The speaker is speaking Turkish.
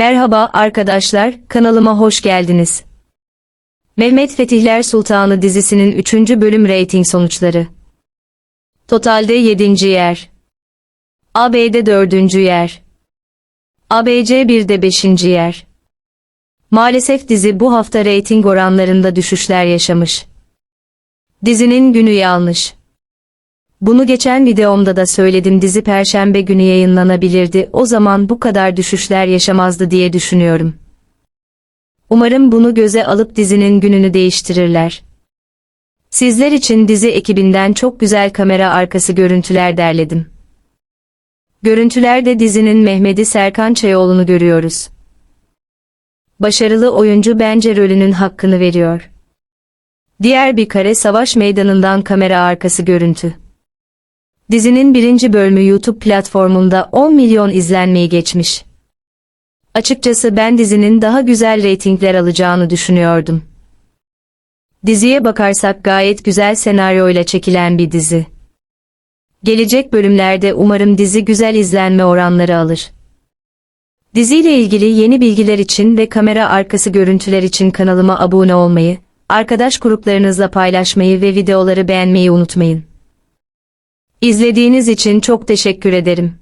Merhaba arkadaşlar, kanalıma hoş geldiniz. Mehmet Fetihler Sultanı dizisinin 3. bölüm reyting sonuçları. Totalde 7. yer. AB'de 4. yer. ABC 1'de 5. yer. Maalesef dizi bu hafta reyting oranlarında düşüşler yaşamış. Dizinin günü yanlış. Bunu geçen videomda da söyledim dizi perşembe günü yayınlanabilirdi o zaman bu kadar düşüşler yaşamazdı diye düşünüyorum. Umarım bunu göze alıp dizinin gününü değiştirirler. Sizler için dizi ekibinden çok güzel kamera arkası görüntüler derledim. Görüntülerde dizinin Mehmedi Serkan Çayoğlu'nu görüyoruz. Başarılı oyuncu bence rolünün hakkını veriyor. Diğer bir kare savaş meydanından kamera arkası görüntü. Dizinin birinci bölümü YouTube platformunda 10 milyon izlenmeyi geçmiş. Açıkçası ben dizinin daha güzel reytingler alacağını düşünüyordum. Diziye bakarsak gayet güzel senaryoyla çekilen bir dizi. Gelecek bölümlerde umarım dizi güzel izlenme oranları alır. Diziyle ilgili yeni bilgiler için ve kamera arkası görüntüler için kanalıma abone olmayı, arkadaş gruplarınızla paylaşmayı ve videoları beğenmeyi unutmayın. İzlediğiniz için çok teşekkür ederim.